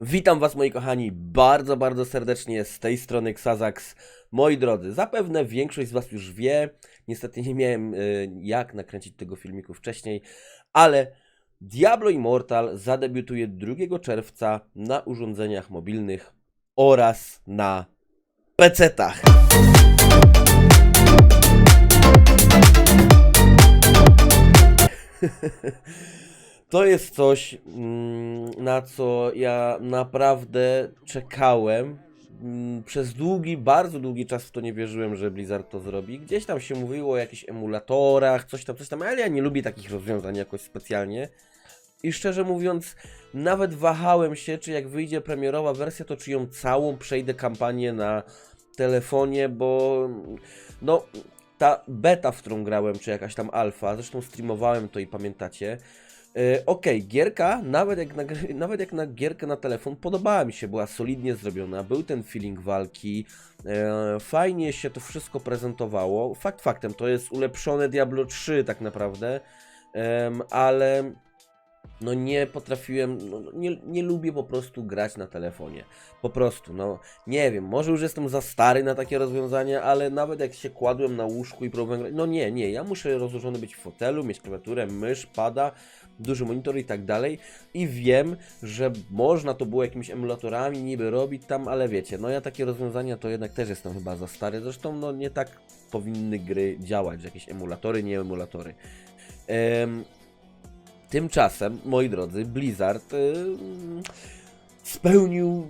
Witam Was moi kochani bardzo, bardzo serdecznie z tej strony Xazax. Moi drodzy, zapewne większość z Was już wie, niestety nie miałem y, jak nakręcić tego filmiku wcześniej, ale Diablo Immortal zadebiutuje 2 czerwca na urządzeniach mobilnych oraz na PC-tach. To jest coś, mm, na co ja naprawdę czekałem. Mm, Przez długi, bardzo długi czas w to nie wierzyłem, że Blizzard to zrobi. Gdzieś tam się mówiło o jakichś emulatorach, coś tam, coś tam, ale ja nie lubię takich rozwiązań jakoś specjalnie. I szczerze mówiąc, nawet wahałem się, czy jak wyjdzie premierowa wersja, to czy ją całą przejdę kampanię na telefonie, bo no ta beta, w którą grałem, czy jakaś tam alfa, zresztą streamowałem to i pamiętacie. E, Okej, gierka, nawet jak, na, nawet jak na gierkę na telefon, podobała mi się, była solidnie zrobiona, był ten feeling walki, e, fajnie się to wszystko prezentowało. Fakt faktem, to jest ulepszone Diablo 3 tak naprawdę, em, ale no nie potrafiłem, no, nie, nie lubię po prostu grać na telefonie. Po prostu, no nie wiem, może już jestem za stary na takie rozwiązania, ale nawet jak się kładłem na łóżku i próbowałem grać, no nie, nie, ja muszę rozłożony być w fotelu, mieć klawiaturę, mysz, pada, duży monitor i tak dalej i wiem, że można to było jakimiś emulatorami niby robić tam, ale wiecie, no ja takie rozwiązania to jednak też jestem chyba za stary, zresztą no nie tak powinny gry działać, że jakieś emulatory, nie emulatory. Em, Tymczasem, moi drodzy, Blizzard y, spełnił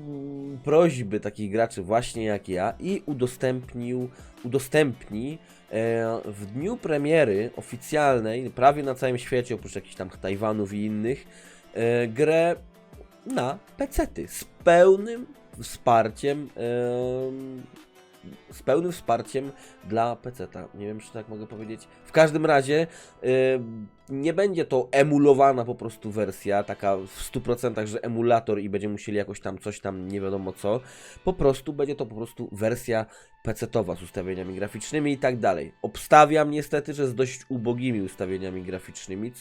prośby takich graczy właśnie jak ja i udostępnił, udostępni e, w dniu premiery oficjalnej, prawie na całym świecie, oprócz jakichś tam Tajwanów i innych, e, grę na pecety z pełnym wsparciem em, z pełnym wsparciem dla PC-ta. Nie wiem, czy tak mogę powiedzieć. W każdym razie y, nie będzie to emulowana po prostu wersja, taka w 100%, że emulator i będziemy musieli jakoś tam coś tam, nie wiadomo co. Po prostu będzie to po prostu wersja PC-towa z ustawieniami graficznymi i tak dalej. Obstawiam niestety, że z dość ubogimi ustawieniami graficznymi,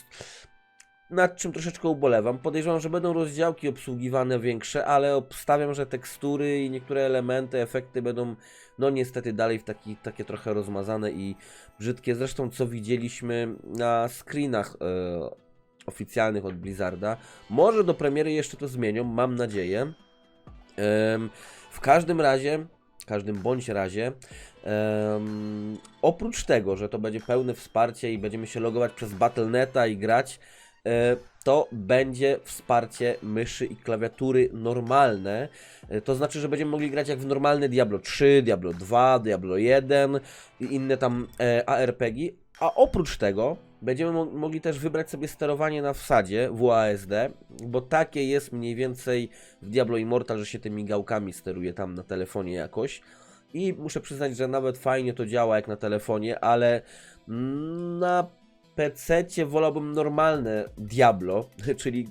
nad czym troszeczkę ubolewam. Podejrzewam, że będą rozdziałki obsługiwane większe, ale obstawiam, że tekstury i niektóre elementy, efekty będą no niestety dalej w taki, takie trochę rozmazane i brzydkie. Zresztą co widzieliśmy na screenach e, oficjalnych od Blizzarda. Może do premiery jeszcze to zmienią, mam nadzieję. Em, w każdym razie, każdym bądź razie, em, oprócz tego, że to będzie pełne wsparcie i będziemy się logować przez Battle.neta i grać, e, to będzie wsparcie myszy i klawiatury normalne. E, To znaczy, że będziemy mogli grać jak w normalne Diablo 3, Diablo 2, Diablo 1 i inne tam e, ARPG. A oprócz tego będziemy mo- mogli też wybrać sobie sterowanie na wsadzie WASD, bo takie jest mniej więcej w Diablo Immortal, że się tymi gałkami steruje tam na telefonie jakoś. I muszę przyznać, że nawet fajnie to działa jak na telefonie, ale na PC wolałbym normalne Diablo, czyli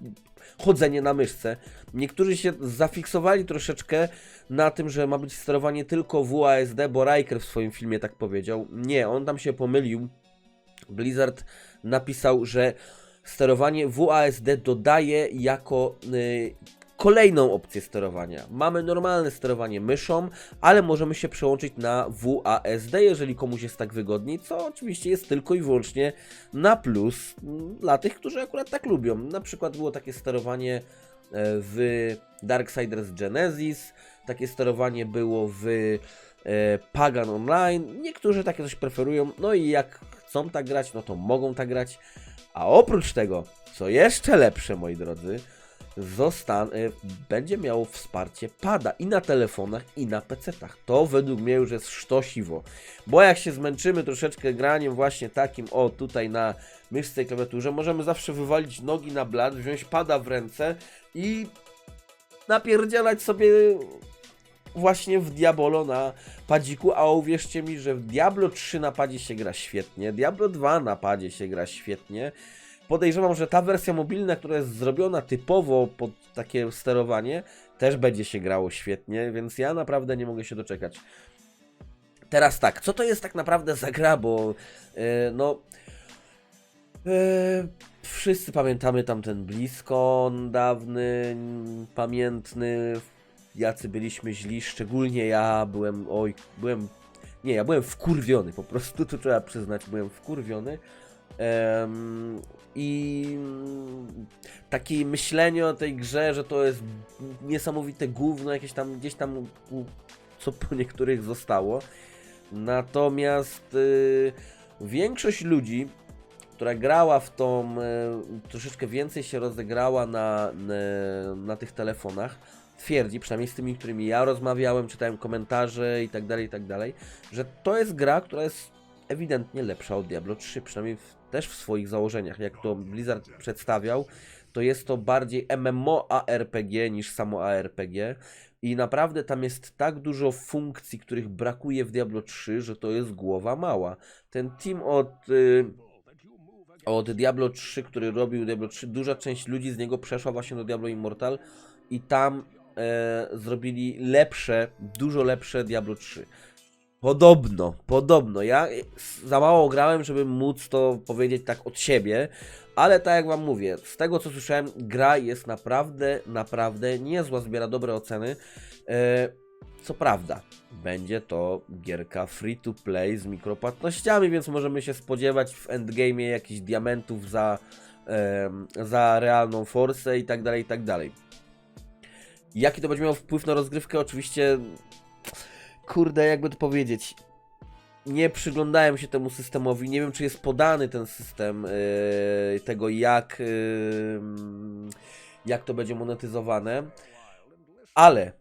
chodzenie na myszce. Niektórzy się zafiksowali troszeczkę na tym, że ma być sterowanie tylko WASD, bo Riker w swoim filmie tak powiedział. Nie, on tam się pomylił. Blizzard napisał, że sterowanie WASD dodaje jako y, kolejną opcję sterowania. Mamy normalne sterowanie myszą, ale możemy się przełączyć na WASD, jeżeli komuś jest tak wygodniej, co oczywiście jest tylko i wyłącznie na plus mm, dla tych, którzy akurat tak lubią. Na przykład było takie sterowanie e, w Darksiders Genesis, takie sterowanie było w e, Pagan Online. Niektórzy takie coś preferują, no i jak chcą tak grać, no to mogą tak grać. A oprócz tego, co jeszcze lepsze, moi drodzy, zostan- y, będzie miało wsparcie pada i na telefonach, i na PC-tach. To według mnie już jest sztosiwo. Bo jak się zmęczymy troszeczkę graniem właśnie takim, o tutaj na myszce i klawiaturze, możemy zawsze wywalić nogi na blat, wziąć pada w ręce i napierdzielać sobie właśnie w Diabolo na padziku, a uwierzcie mi, że w Diablo 3 na padzie się gra świetnie, Diablo 2 na padzie się gra świetnie. Podejrzewam, że ta wersja mobilna, która jest zrobiona typowo pod takie sterowanie, też będzie się grało świetnie, więc ja naprawdę nie mogę się doczekać. Teraz tak, co to jest tak naprawdę za gra, bo e, no e, Wszyscy pamiętamy tamten bliskon dawny, pamiętny, jacy byliśmy źli, szczególnie ja byłem, oj, byłem, nie, ja byłem wkurwiony, po prostu to trzeba przyznać, byłem wkurwiony. I takie myślenie o tej grze, że to jest niesamowite gówno, jakieś tam gdzieś tam co po niektórych zostało. Natomiast y, większość ludzi, która grała w tą, y, troszeczkę więcej się rozegrała na, na, na tych telefonach, twierdzi, przynajmniej z tymi, którymi ja rozmawiałem, czytałem komentarze i tak dalej, i tak dalej, że to jest gra, która jest ewidentnie lepsza od Diablo 3, przynajmniej w, też w swoich założeniach, jak to Blizzard przedstawiał, to jest to bardziej MMO ARPG niż samo ARPG i naprawdę tam jest tak dużo funkcji, których brakuje w Diablo 3, że to jest głowa mała. Ten team od, y, od Diablo 3, który robił Diablo 3, duża część ludzi z niego przeszła właśnie do Diablo Immortal i tam e, zrobili lepsze, dużo lepsze Diablo 3. Podobno, podobno. Ja za mało grałem, żeby móc to powiedzieć tak od siebie, ale tak jak wam mówię, z tego co słyszałem, gra jest naprawdę, naprawdę niezła, zbiera dobre oceny. E, co prawda, będzie to gierka free to play z mikropłatnościami, więc możemy się spodziewać w endgame'ie jakichś diamentów za, za realną forsę i tak dalej, i tak dalej. Jaki to będzie miało wpływ na rozgrywkę? Oczywiście, kurde, jakby to powiedzieć. Nie przyglądałem się temu systemowi, nie wiem czy jest podany ten system yy, tego jak, yy, jak to będzie monetyzowane, ale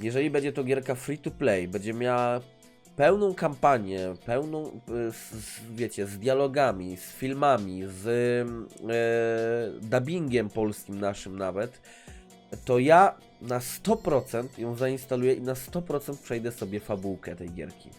jeżeli będzie to gierka free to play, będzie miała pełną kampanię, pełną, y, z, wiecie, z dialogami, z filmami, z y, dubbingiem polskim naszym nawet, to ja na 100% ją zainstaluję i na 100% przejdę sobie fabułkę tej gierki.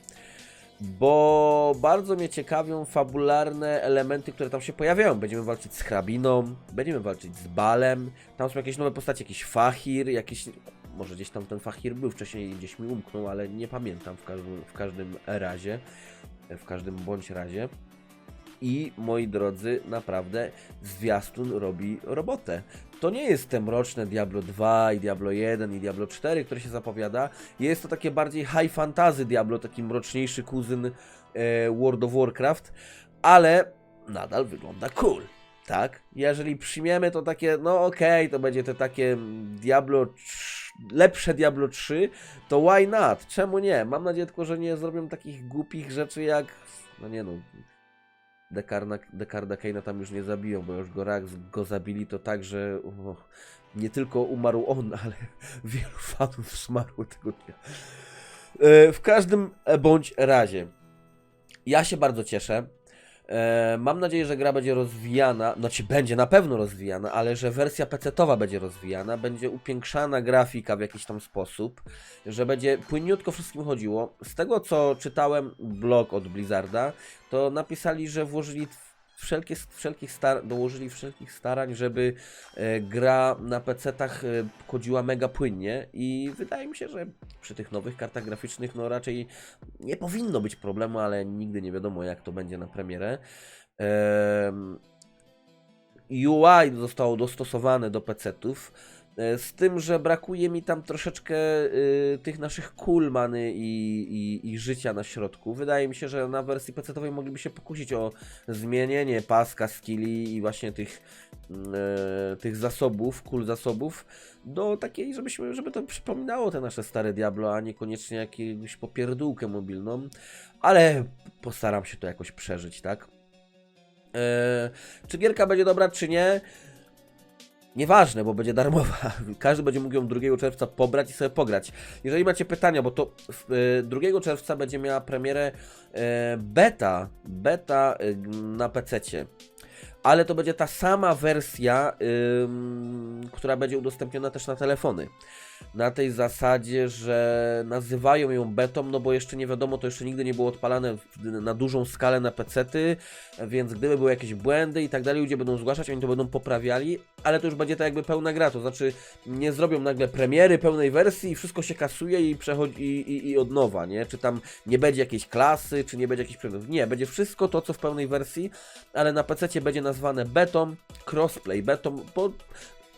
Bo bardzo mnie ciekawią fabularne elementy, które tam się pojawiają. Będziemy walczyć z hrabiną, będziemy walczyć z balem. Tam są jakieś nowe postacie, jakiś fachir, jakiś. Może gdzieś tam ten fachir był wcześniej, gdzieś mi umknął, ale nie pamiętam w każdym, w każdym razie. W każdym bądź razie. I moi drodzy, naprawdę zwiastun robi robotę. To nie jest te mroczne Diablo 2 i Diablo 1 i Diablo 4, które się zapowiada. Jest to takie bardziej high fantasy Diablo, taki mroczniejszy kuzyn e, World of Warcraft, ale nadal wygląda cool. Tak? Jeżeli przyjmiemy to takie, no okej, to będzie te takie Diablo 3, lepsze Diablo 3, to why not? Czemu nie? Mam nadzieję tylko, że nie zrobią takich głupich rzeczy jak, no nie no, Dekarna, Dekarda Kane'a tam już nie zabiją, bo już go rak go zabili to tak, że o, nie tylko umarł on, ale wielu fanów zmarło tego dnia. E, w każdym bądź razie, ja się bardzo cieszę. E, mam nadzieję, że gra będzie rozwijana, znaczy będzie na pewno rozwijana, ale że wersja PC-towa będzie rozwijana, będzie upiększana grafika w jakiś tam sposób, że będzie płynniutko wszystkim chodziło. Z tego co czytałem blog od Blizzarda, to napisali, że włożyli wszelkie, wszelkich star dołożyli wszelkich starań, żeby e, gra na PC-tach e, chodziła mega płynnie i wydaje mi się, że przy tych nowych kartach graficznych no raczej nie powinno być problemu, ale nigdy nie wiadomo jak to będzie na premierę. Em, UI zostało dostosowane do PC-ów. E, Z tym, że brakuje mi tam troszeczkę y, tych naszych kulmany i, i, i życia na środku. Wydaje mi się, że na wersji PC-owej mogliby się pokusić o zmienienie paska, skilli i właśnie tych, e, tych zasobów, kul zasobów do takiej, żebyśmy, żeby to przypominało te nasze stare Diablo, a niekoniecznie jakąś popierdółkę mobilną. Ale postaram się to jakoś przeżyć, tak? E, czy gierka będzie dobra, czy nie? Nieważne, bo będzie darmowa. Każdy będzie mógł ją 2 czerwca pobrać i sobie pograć. Jeżeli macie pytania, bo to w- e, 2 czerwca będzie miała premierę e, beta, beta e, na PC. Ale to będzie ta sama wersja, ym, która będzie udostępniona też na telefony. Na tej zasadzie, że nazywają ją betą, no bo jeszcze nie wiadomo, to jeszcze nigdy nie było odpalane na dużą skalę na PC-ty, więc gdyby były jakieś błędy i tak dalej, ludzie będą zgłaszać, oni to będą poprawiali, ale to już będzie tak jakby pełna gra, to znaczy nie zrobią nagle premiery pełnej wersji i wszystko się kasuje i przechodzi i, i, i od nowa, nie? Czy tam nie będzie jakiejś klasy, czy nie będzie jakichś przedmiotów. Nie, będzie wszystko to, co w pełnej wersji, ale na PC będzie na nazwane betą, crossplay betą, bo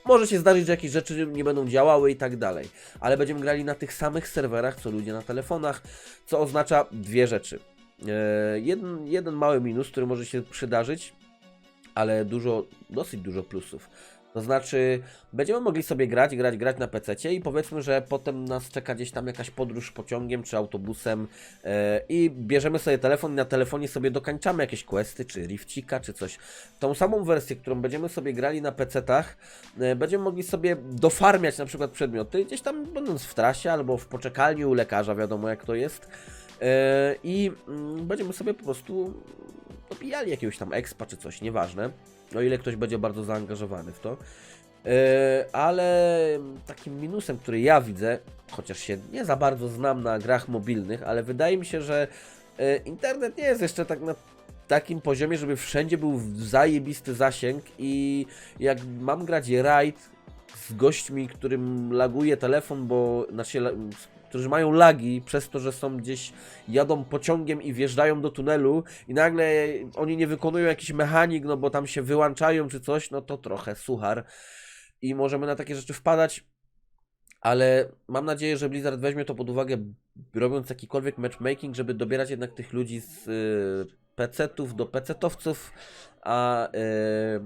może się zdarzyć, że jakieś rzeczy nie będą działały i tak dalej, ale będziemy grali na tych samych serwerach, co ludzie na telefonach, co oznacza dwie rzeczy. E, jeden, jeden mały minus, który może się przydarzyć, ale dużo, dosyć dużo plusów. To znaczy, będziemy mogli sobie grać, grać, grać na PC i powiedzmy, że potem nas czeka gdzieś tam jakaś podróż pociągiem czy autobusem e, i bierzemy sobie telefon i na telefonie sobie dokańczamy jakieś questy, czy rifcika, czy coś. Tą samą wersję, którą będziemy sobie grali na PC-tach, e, będziemy mogli sobie dofarmiać na przykład przedmioty, gdzieś tam będąc w trasie albo w poczekalni u lekarza, wiadomo jak to jest. E, I mm, będziemy sobie po prostu dobijali jakiegoś tam expa czy coś, nieważne. O ile ktoś będzie bardzo zaangażowany w to. E, ale takim minusem, który ja widzę, chociaż się nie za bardzo znam na grach mobilnych, ale wydaje mi się, że e, internet nie jest jeszcze tak na takim poziomie, żeby wszędzie był zajebisty zasięg i jak mam grać raid z gośćmi, którym laguje telefon, bo znaczy, którzy mają lagi przez to, że są gdzieś, jadą pociągiem i wjeżdżają do tunelu i nagle oni nie wykonują jakiś mechanik, no bo tam się wyłączają czy coś, no to trochę suchar i możemy na takie rzeczy wpadać. Ale mam nadzieję, że Blizzard weźmie to pod uwagę, robiąc jakikolwiek matchmaking, żeby dobierać jednak tych ludzi z y, PC-ów do PC-towców, a y, y,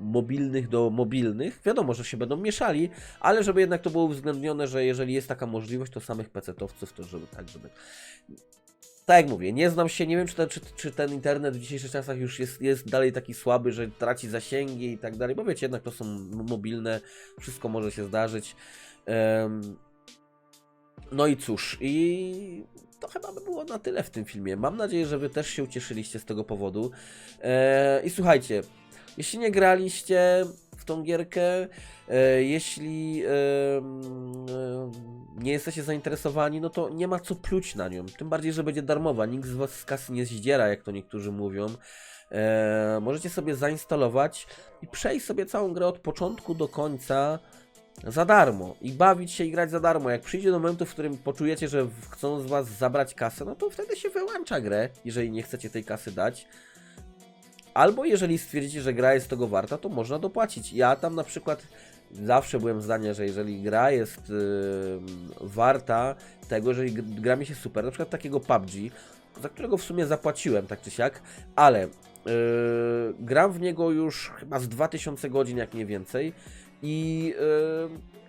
mobilnych do mobilnych. Wiadomo, że się będą mieszali, ale żeby jednak to było uwzględnione, że jeżeli jest taka możliwość, to samych PC-towców, to żeby tak, żeby. Tak jak mówię, nie znam się, nie wiem czy ten, czy, czy ten internet w dzisiejszych czasach już jest, jest dalej taki słaby, że traci zasięgi i tak dalej, bo wiecie, jednak to są mobilne, wszystko może się zdarzyć. Em, no i cóż, i to chyba by było na tyle w tym filmie. Mam nadzieję, że Wy też się ucieszyliście z tego powodu. E, I słuchajcie, jeśli nie graliście w tą gierkę, e, jeśli em, nie jesteście zainteresowani, no to nie ma co pluć na nią. Tym bardziej, że będzie darmowa. Nikt z Was z kasy nie zdziera, jak to niektórzy mówią. E, możecie sobie zainstalować i przejść sobie całą grę od początku do końca za darmo i bawić się i grać za darmo. Jak przyjdzie do momentu, w którym poczujecie, że chcą z Was zabrać kasę, no to wtedy się wyłącza grę, jeżeli nie chcecie tej kasy dać. Albo jeżeli stwierdzicie, że gra jest tego warta, to można dopłacić. Ja tam na przykład zawsze byłem zdania, że jeżeli gra jest yy, warta tego, jeżeli gra mi się super, na przykład takiego PUBG, za którego w sumie zapłaciłem tak czy siak, ale yy, gram w niego już chyba z 2000 godzin, jak nie więcej. I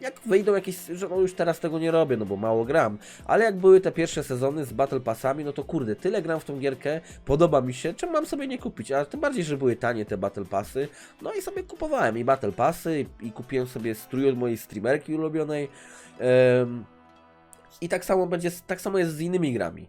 jak wyjdą jakieś, że no już teraz tego nie robię, no bo mało gram, ale jak były te pierwsze sezony z Battle Passami, no to kurde, tyle gram w tą gierkę, podoba mi się, czemu mam sobie nie kupić, a tym bardziej, że były tanie te Battle Passy, no i sobie kupowałem i Battle Passy i, i kupiłem sobie strój od mojej streamerki ulubionej. I tak samo będzie, tak samo jest z innymi grami.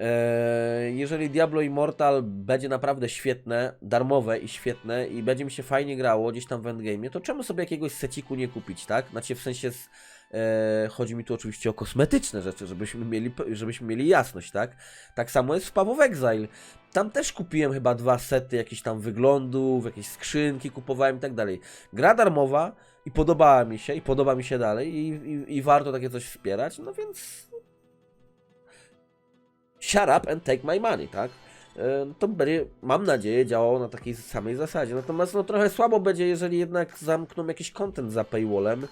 Eee, jeżeli Diablo Immortal będzie naprawdę świetne, darmowe i świetne i będzie mi się fajnie grało gdzieś tam w endgame, to czemu sobie jakiegoś seciku nie kupić, tak? Znaczy w sensie z, e, chodzi mi tu oczywiście o kosmetyczne rzeczy, żebyśmy mieli, żebyśmy mieli jasność, tak? Tak samo jest w Path of Exile. Tam też kupiłem chyba dwa sety jakichś tam wyglądów, jakieś skrzynki kupowałem i tak dalej. Gra darmowa i podobała mi się i podoba mi się dalej i, i, i warto takie coś wspierać, no więc shut up and take my money, tak? E, To będzie, mam nadzieję, działało na takiej samej zasadzie. Natomiast no trochę słabo będzie, jeżeli jednak zamkną jakiś content za paywallem.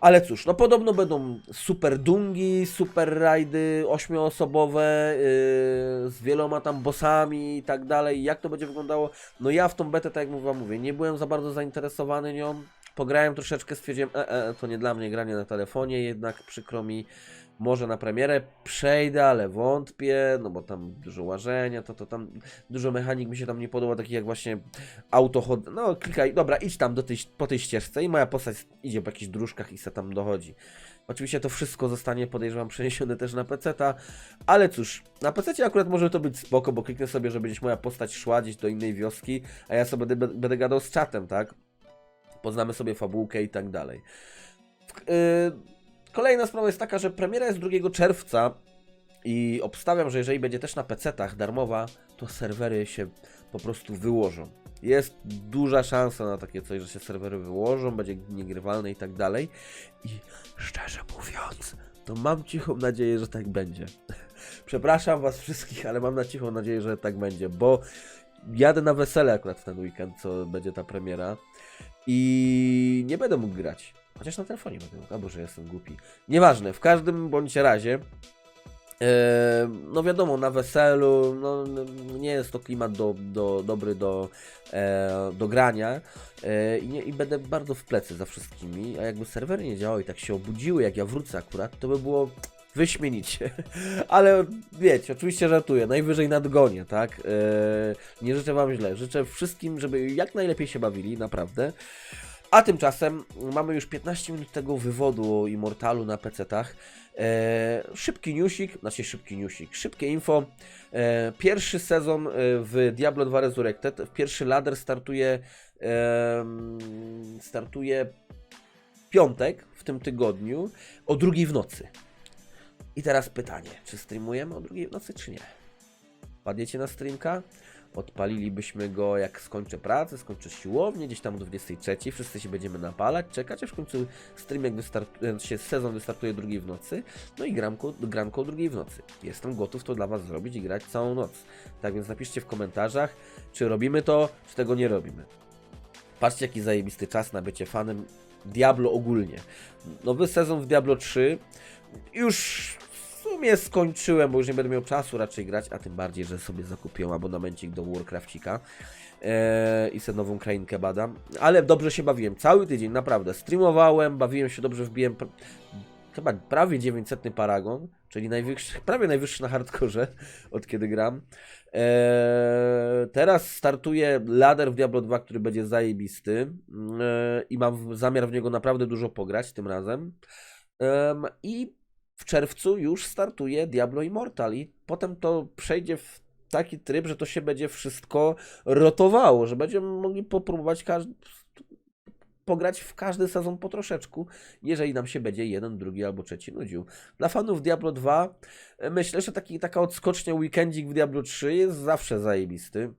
Ale cóż, no podobno będą super dungi, super rajdy ośmioosobowe yy, z wieloma tam bossami i tak dalej. Jak to będzie wyglądało? No ja w tą betę, tak jak wam mówię, nie byłem za bardzo zainteresowany nią. Pograłem troszeczkę, stwierdziłem, e, e, to nie dla mnie granie na telefonie, jednak przykro mi, może na premierę przejdę, ale wątpię, no bo tam dużo łażenia, to, to tam dużo mechanik mi się tam nie podoba, takich jak właśnie autochod... No klikaj, dobra, idź tam do tej, po tej ścieżce i moja postać idzie po jakichś dróżkach i se tam dochodzi. Oczywiście to wszystko zostanie, podejrzewam, przeniesione też na PC-ta, ale cóż, na PC akurat może to być spoko, bo kliknę sobie, żeby gdzieś moja postać szła gdzieś do innej wioski, a ja sobie będę, będę gadał z czatem, tak? Poznamy sobie fabułkę i tak dalej. Yy, kolejna sprawa jest taka, że premiera jest 2 czerwca i obstawiam, że jeżeli będzie też na PC-tach darmowa, to serwery się po prostu wyłożą. Jest duża szansa na takie coś, że się serwery wyłożą, będzie niegrywalne i tak dalej. I szczerze mówiąc, to mam cichą nadzieję, że tak będzie. Przepraszam Was wszystkich, ale mam na cichą nadzieję, że tak będzie, bo jadę na wesele akurat w ten weekend, co będzie ta premiera. I nie będę mógł grać. Chociaż na telefonie będę mógł, albo że jestem głupi. Nieważne, w każdym bądź razie. e, No wiadomo, na weselu no, no, nie jest to klimat do, do, dobry do, e, do grania e, i, nie, i będę bardzo w plecy za wszystkimi, a jakby serwery nie działały i tak się obudziły, jak ja wrócę akurat, to by było wyśmienicie. Ale wiecie, oczywiście żartuję, najwyżej nadgonię, tak? E, nie życzę wam źle, życzę wszystkim, żeby jak najlepiej się bawili, naprawdę. A tymczasem mamy już 15 minut tego wywodu Immortalu na PC-tach. E, szybki newsik, znaczy szybki newsik, szybkie info. E, pierwszy sezon e, w Diablo 2 Resurrected, pierwszy ladder startuje em, startuje piątek w tym tygodniu o drugiej w nocy. I teraz pytanie, czy streamujemy o drugiej w nocy, czy nie? Padniecie na streamka? Odpalilibyśmy go jak skończę pracę, skończę siłownię, gdzieś tam o 23, wszyscy się będziemy napalać, czekać, aż w końcu stream wystartuje, się sezon wystartuje drugiej w nocy, no i gramko, granko o drugiej w nocy. Jestem gotów to dla Was zrobić i grać całą noc. Tak więc napiszcie w komentarzach, czy robimy to, czy tego nie robimy. Patrzcie jaki zajebisty czas na bycie fanem Diablo ogólnie. Nowy sezon w Diablo 3 już sumie skończyłem, bo już nie będę miał czasu raczej grać, a tym bardziej, że sobie zakupiłem abonamencik do Warcrafcika eee, i sobie nową krainkę badam. Ale dobrze się bawiłem, cały tydzień, naprawdę. Streamowałem, bawiłem się dobrze, wbiłem pr- chyba prawie 900 paragon, czyli najwyższy, prawie najwyższy na hardkorze, od kiedy gram. Eee, teraz startuje ladder w Diablo 2, który będzie zajebisty eee, i mam zamiar w niego naprawdę dużo pograć tym razem. Em, I w czerwcu już startuje Diablo Immortal i potem to przejdzie w taki tryb, że to się będzie wszystko rotowało, że będziemy mogli popróbować każdy, pograć w każdy sezon po troszeczku, jeżeli nam się będzie jeden, drugi albo trzeci nudził. Dla fanów Diablo 2 e, myślę, że taki, taka odskocznia weekendzik w Diablo 3 jest zawsze zajebisty.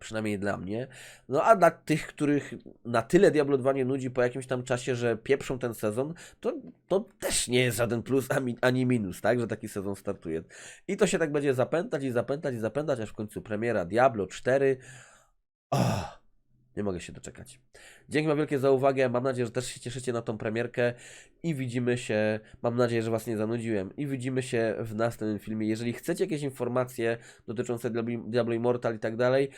Przynajmniej dla mnie. No a dla tych, których na tyle Diablo 2 nie nudzi po jakimś tam czasie, że pieprzą ten sezon, to, to też nie jest żaden plus ani, minus, tak, że taki sezon startuje. I to się tak będzie zapętać i zapętać i zapętać, aż w końcu premiera Diablo 4. Oh, nie mogę się doczekać. Dzięki wam wielkie za uwagę. Mam nadzieję, że też się cieszycie na tą premierkę i widzimy się. Mam nadzieję, że was nie zanudziłem i widzimy się w następnym filmie. Jeżeli chcecie jakieś informacje dotyczące Diablo Immortal i tak dalej,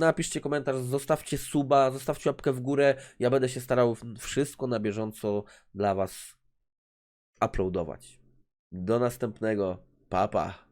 napiszcie komentarz, zostawcie suba, zostawcie łapkę w górę. Ja będę się starał wszystko na bieżąco dla was uploadować. Do następnego. Pa, pa.